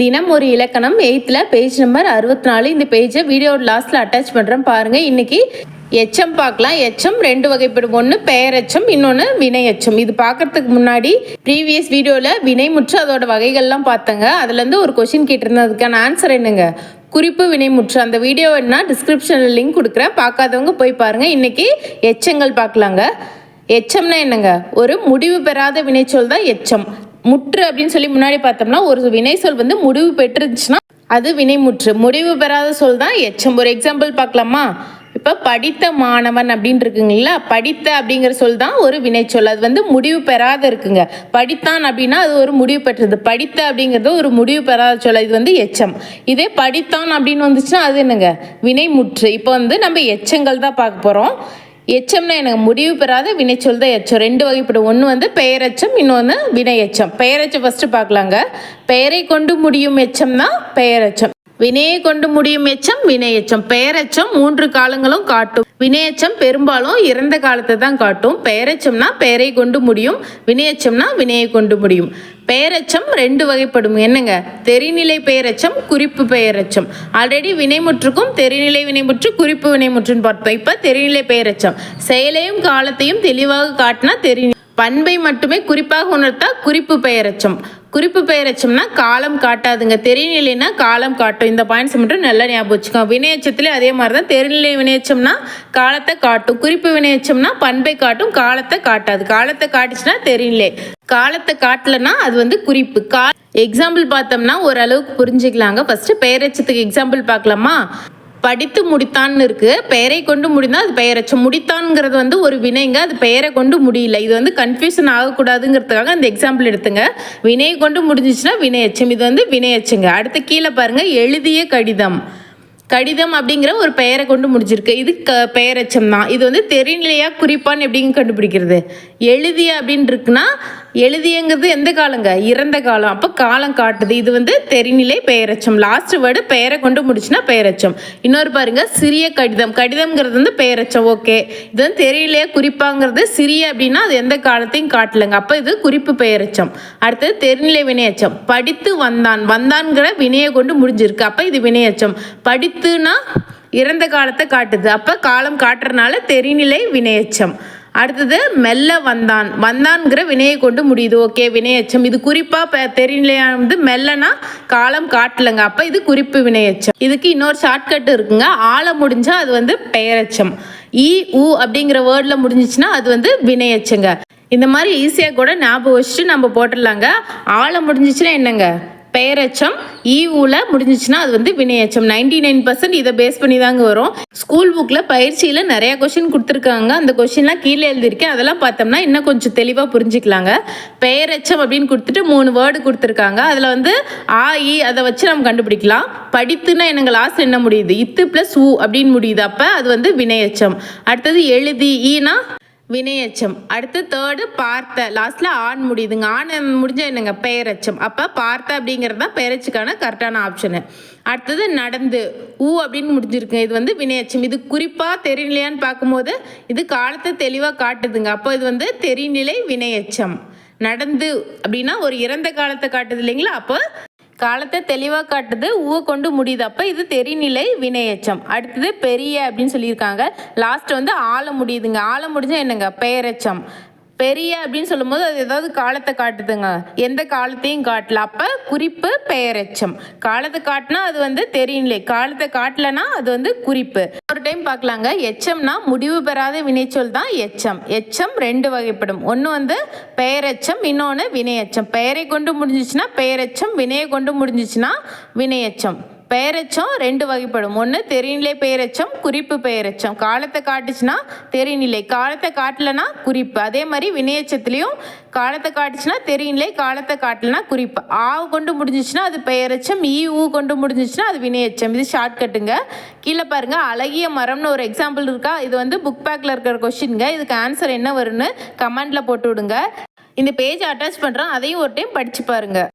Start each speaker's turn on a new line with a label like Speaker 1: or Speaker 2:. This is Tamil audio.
Speaker 1: தினம் ஒரு இலக்கணம் எயித்தில் பேஜ் நம்பர் அறுபத்தி நாலு இந்த பேஜை வீடியோ லாஸ்ட்டில் அட்டாச் பண்ணுறேன் பாருங்கள் இன்னைக்கு எச்சம் பார்க்கலாம். எச்சம் ரெண்டு வகைப்படும். ஒன்று பெயரெச்சம் இன்னொன்று வினையச்சம். இது பார்க்கறதுக்கு முன்னாடி ப்ரீவியஸ் வீடியோவில் வினைமுற்று அதோட வகைகள்லாம் பார்த்தங்க. அதுலேருந்து ஒரு கொஷின் கேட்டிருந்தேன். அதுக்கான ஆன்சர் என்னங்க? குறிப்பு வினைமுற்று. அந்த வீடியோ என்ன டிஸ்கிரிப்ஷனில் லிங்க் கொடுக்குறேன். பார்க்காதவங்க போய் பாருங்கள் இன்றைக்கி எச்சங்கள் பார்க்கலாங்க. எச்சம்னா என்னங்க? ஒரு முடிவு பெறாத வினைச்சொல் தான் எச்சம். முற்று அப்படின்னு சொல்லி முன்னாடி பார்த்தோம்னா ஒரு வினைச்சொல் வந்து முடிவு பெற்றுச்சுன்னா அது வினைமுற்று முடிவு பெறாத சொல் தான் எச்சம். ஒரு எக்ஸாம்பிள் பார்க்கலாமா? இப்போ படித்த மாணவன் அப்படின்னு இருக்குங்களா படித்த அப்படிங்கிற சொல் தான் ஒரு வினைச்சொல் அது வந்து முடிவு பெறாத இருக்குங்க. படித்தான் அப்படின்னா அது ஒரு முடிவு பெற்றது. படித்த அப்படிங்கிறது ஒரு முடிவு பெறாத சொல். இது வந்து எச்சம். இதே படித்தான் அப்படின்னு வந்துச்சுன்னா அது என்னங்க? வினைமுற்று இப்போ வந்து நம்ம எச்சங்கள் தான் பார்க்க போகிறோம் எச்சம்னா எனக்கு முடிவு பெறாத வினைச்சொல் தான் எச்சம். ரெண்டு வகைப்படும் ஒன்று வந்து பெயரச்சம் இன்னொன்று வினை எச்சம் பெயரச்சம் ஃபஸ்ட்டு பார்க்கலாங்க. பெயரை கொண்டு முடியும் எச்சம் தான் வினையை கொண்டு முடியும் எச்சம் வினையச்சம். பெயரச்சம் மூன்று காலங்களும் காட்டும். வினையச்சம் பெரும்பாலும் இறந்த காலத்தை தான் காட்டும். பெயரச்சம்னா பெயரை கொண்டு முடியும் வினையச்சம்னா வினையை கொண்டு முடியும். பெயரச்சம் ரெண்டு வகைப்படும். என்னங்க? தெரிநிலை பெயரச்சம் குறிப்பு பெயரச்சம் ஆல்ரெடி வினைமுற்றுக்கும் தெரிநிலை வினைமுற்று குறிப்பு வினைமுற்றுன்னு பார்த்தோம் இப்போ தெரிநிலை பெயரச்சம் செயலையும் காலத்தையும் தெளிவாக காட்டினா தெரி பண்பை மட்டுமே குறிப்பாக உணர்த்தா குறிப்பு பெயரச்சம். குறிப்பு பெயரச்சம்னா காலம் காட்டாதுங்க. தெரிநிலைனா காலம் காட்டும். இந்த பாயிண்ட்ஸ் மட்டும் நல்லா ஞாபகம் வச்சுக்கோங்க. வினையச்சத்துலேயும் அதே மாதிரி தான் தெரிநிலை வினையச்சம்னா காலத்தை காட்டும். குறிப்பு வினையச்சம்னா பண்பை காட்டும். காலத்தை காட்டாது. காலத்தை காட்டுச்சுன்னா தெரிநிலை. காலத்தை காட்டலன்னா அது வந்து குறிப்பு. கா எக்ஸாம்பிள் பார்த்தோம்னா ஓரளவுக்கு புரிஞ்சுக்கலாங்க. ஃபர்ஸ்ட் பெயரெச்சத்துக்கு எக்ஸாம்பிள் பார்க்கலாமா? படித்து முடித்தான்னு இருக்கு. பெயரை கொண்டு முடிந்தால் அது பெயரச்சம் முடித்தான்ங்கிறது வந்து ஒரு வினைங்க. அது பெயரை கொண்டு முடியல. இது வந்து கன்ஃபியூஷன் ஆகக்கூடாதுங்கிறதுக்காக அந்த எக்ஸாம்பிள் எடுத்துங்க. வினையை கொண்டு முடிஞ்சிச்சுன்னா வினையச்சம். இது வந்து வினையச்சுங்க. அடுத்து கீழே பாருங்க. எழுதிய கடிதம். கடிதம் அப்படிங்கிற ஒரு பெயரை கொண்டு முடிஞ்சிருக்கு. இது க பெயரச்சம் தான். இது வந்து தெரிநிலையாக குறிப்பான்னு எப்படின்னு கண்டுபிடிக்கிறது? எழுதிய அப்படின்னு இருக்குன்னா எழுதியங்கிறது எந்த காலங்க? இறந்த காலம். அப்போ காலம் காட்டுது. இது வந்து தெரிநிலை பெயரச்சம். லாஸ்ட் வேர்டு பெயரை கொண்டு முடிச்சுன்னா பெயரச்சம். இன்னொரு பாருங்க சிறிய கடிதம். கடிதம்ங்கிறது வந்து பெயரச்சம். ஓகே இது வந்து தெரியலையா? குறிப்பாங்கிறது சிறிய அப்படின்னா அது எந்த காலத்தையும் காட்டலைங்க. அப்போ இது குறிப்பு பெயரச்சம். அடுத்தது தெரிநிலை வினையச்சம். படித்து வந்தான். வந்தான்கிற வினையை கொண்டு முடிஞ்சிருக்கு. அப்போ இது வினையச்சம். படித்துனா இறந்த காலத்தை காட்டுது. அப்போ காலம் காட்டுறதுனால தெரிநிலை வினையச்சம். அடுத்தது மெல்ல வந்தான். வந்தான்ங்கிற வினையை கொண்டு முடியுது. ஓகே வினையச்சம். இது குறிப்பாக தெரியலையா வந்து மெல்லனா காலம் காட்டலங்க. அப்போ இது குறிப்பு வினையச்சம். இதுக்கு இன்னொரு ஷார்ட்கட் இருக்குங்க. ஆழ முடிஞ்சா அது வந்து பெயரச்சம். இ உ அப்படிங்கிற வேர்டில் முடிஞ்சிச்சுன்னா அது வந்து வினையச்சங்க. இந்த மாதிரி ஈஸியாக கூட ஞாபகம் வச்சுட்டு நம்ம போட்டுடலாங்க. ஆழ முடிஞ்சிச்சுன்னா என்னங்க? பெயரச்சம் ஈவுல முடிஞ்சிச்சுன்னா அது வந்து வினையச்சம். நைன்டி நைன் பர்சன்ட் இதை பேஸ் பண்ணி தாங்க வரும். ஸ்கூல் புக்கில் பயிற்சியில் நிறையா கொஷின் கொடுத்துருக்காங்க. அந்த கொஷின்லாம் கீழே எழுதியிருக்கேன். அதெல்லாம் பார்த்தோம்னா இன்னும் கொஞ்சம் தெளிவாக புரிஞ்சுக்கலாங்க. பெயரச்சம் அப்படின்னு கொடுத்துட்டு மூணு வேர்டு கொடுத்துருக்காங்க. அதில் வந்து ஆ இ அதை வச்சு நம்ம கண்டுபிடிக்கலாம். படித்துன்னா எனக்கு லாஸ்ட் என்ன முடியுது? இத்து ப்ளஸ் ஊ அப்படின்னு முடியுது. அப்போ அது வந்து வினையச்சம். அடுத்தது எழுதி ஈனா வினையச்சம். அடுத்து தேர்டு பார்த்த லாஸ்ட்ல ஆண் முடியுதுங்க. ஆண் முடிஞ்ச என்னங்க? பெயரச்சம். அப்போ பார்த்த அப்படிங்கிறது தான் பெயரச்சுக்கான கரெக்டான ஆப்ஷனு அடுத்தது நடந்து ஊ அப்படின்னு முடிஞ்சிருக்கு. இது வந்து வினையச்சம். இது குறிப்பாக தெரிநிலையான்னு பார்க்கும்போது இது காலத்தை தெளிவாக காட்டுதுங்க. அப்போ இது வந்து தெரிநிலை வினையச்சம். நடந்து அப்படின்னா ஒரு இறந்த காலத்தை காட்டுது இல்லைங்களா? அப்போ காலத்தை தெளிவாக காட்டுது ஊவை கொண்டு முடியுது. அப்போ இது தெரிநிலை வினையச்சம். அடுத்தது பெரிய அப்படின்னு சொல்லியிருக்காங்க. லாஸ்ட் வந்து ஆழ முடியுதுங்க. ஆழ முடிஞ்சால் என்னங்க? பெயரச்சம். பெரிய அப்படின்னு சொல்லும்போது அது ஏதாவது காலத்தை காட்டுதுங்க. எந்த காலத்தையும் காட்டல. அப்போ குறிப்பு பெயரெச்சம். காலத்தை காட்டினா அது வந்து தெரியலே காலத்தை காட்டலனா அது வந்து குறிப்பு. ஒரு டைம் பார்க்கலாங்க எச்சம்னா முடிவு பெறாத வினைச்சொல் தான் எச்சம். எச்சம் ரெண்டு வகைப்படும். ஒன்று வந்து பெயரெச்சம் இன்னொன்று வினையச்சம். பெயரை கொண்டு முடிஞ்சிச்சுன்னா பெயரெச்சம் வினையை கொண்டு முடிஞ்சிச்சுன்னா வினையச்சம். பெயரெச்சம் ரெண்டு வகைப்படும். ஒன்று தெரிநிலை பெயரெச்சம் குறிப்பு பெயரெச்சம் காலத்தை காட்டுச்சுன்னா தெரிநிலை காலத்தை காட்டலனா குறிப்பு. அதே மாதிரி வினையச்சத்துலேயும் காலத்தை காட்டுச்சுன்னா தெரிநிலை காலத்தை காட்டலனா குறிப்பு. ஆ கொண்டு முடிஞ்சிச்சுன்னா அது பெயரெச்சம் ஈ ஊ கொண்டு முடிஞ்சிச்சுன்னா அது வினையச்சம். இது ஷார்ட் கட்டுங்க கீழே பாருங்க அழகிய மரம்னு ஒரு எக்ஸாம்பிள் இருக்கா? இது வந்து புக் பேக்கில் இருக்கிற கொஷினுங்க இதுக்கு ஆன்சர் என்ன வரும்னு கமெண்ட்டில் போட்டு விடுங்க. இந்த பேஜ் அட்டாச் பண்ணுறோம் அதையும் ஒரு டைம் படித்து பாருங்கள்